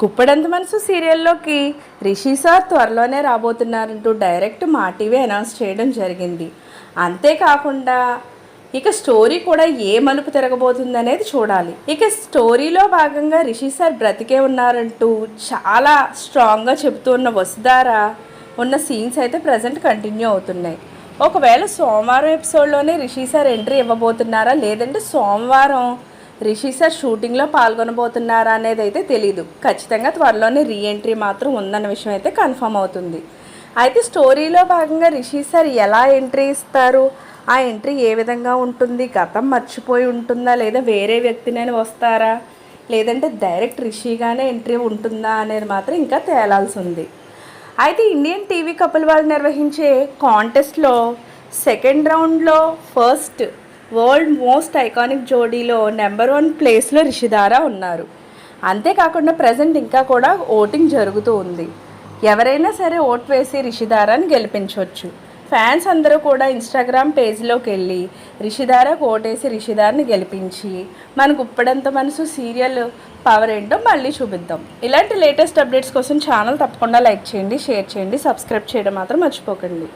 కుప్పడంత మనసు సీరియల్లోకి. రిషి సార్ త్వరలోనే రాబోతున్నారంటూ డైరెక్ట్ మా టీవీ అనౌన్స్ చేయడం జరిగింది. అంతేకాకుండా ఇక స్టోరీ కూడా ఏ మలుపు తిరగబోతుంది అనేది చూడాలి. ఇక స్టోరీలో భాగంగా రిషి సార్ బ్రతికే ఉన్నారంటూ చాలా స్ట్రాంగ్గా చెబుతూ ఉన్న వసుధార ఉన్న సీన్స్ అయితే ప్రజెంట్ కంటిన్యూ అవుతున్నాయి. ఒకవేళ సోమవారం ఎపిసోడ్లోనే రిషి సార్ ఎంట్రీ ఇవ్వబోతున్నారా లేదంటే సోమవారం రిషి సార్ షూటింగ్లో పాల్గొనబోతున్నారా అనేది అయితే తెలీదు. ఖచ్చితంగా త్వరలోనే రీఎంట్రీ మాత్రం ఉందన్న విషయం అయితే కన్ఫర్మ్ అవుతుంది. అయితే స్టోరీలో భాగంగా రిషి సార్ ఎలా ఎంట్రీ ఇస్తారు? ఆ ఎంట్రీ ఏ విధంగా ఉంటుంది? గతం మర్చిపోయి ఉంటుందా? లేదా వేరే వ్యక్తినైనా వస్తారా? లేదంటే డైరెక్ట్ రిషిగానే ఎంట్రీ ఉంటుందా అనేది మాత్రం ఇంకా తేలాల్సి ఉంది. అయితే ఇండియన్ టీవీ కపుల్ వాళ్ళు నిర్వహించే కాంటెస్ట్లో సెకండ్ రౌండ్లో ఫస్ట్ వరల్డ్ మోస్ట్ ఐకానిక్ జోడీలో నెంబర్ వన్ ప్లేస్లో రిషిదారా ఉన్నారు. అంతేకాకుండా ప్రజెంట్ ఇంకా కూడా ఓటింగ్ జరుగుతూ ఉంది. ఎవరైనా సరే ఓట్ వేసి రిషిదారాని గెలిపించవచ్చు ఫ్యాన్స్ అందరూ కూడా ఇన్స్టాగ్రామ్ పేజ్లోకి వెళ్ళి రిషిదారకు ఓటేసి రిషిదారిని గెలిపించి మనకు ఉప్పడంత మనసు సీరియల్ పవర్ ఏంటో మళ్ళీ చూపిద్దాం. ఇలాంటి లేటెస్ట్ అప్డేట్స్ కోసం ఛానల్ తప్పకుండా లైక్ చేయండి షేర్ చేయండి సబ్స్క్రైబ్ చేయడం మాత్రం మర్చిపోకండి.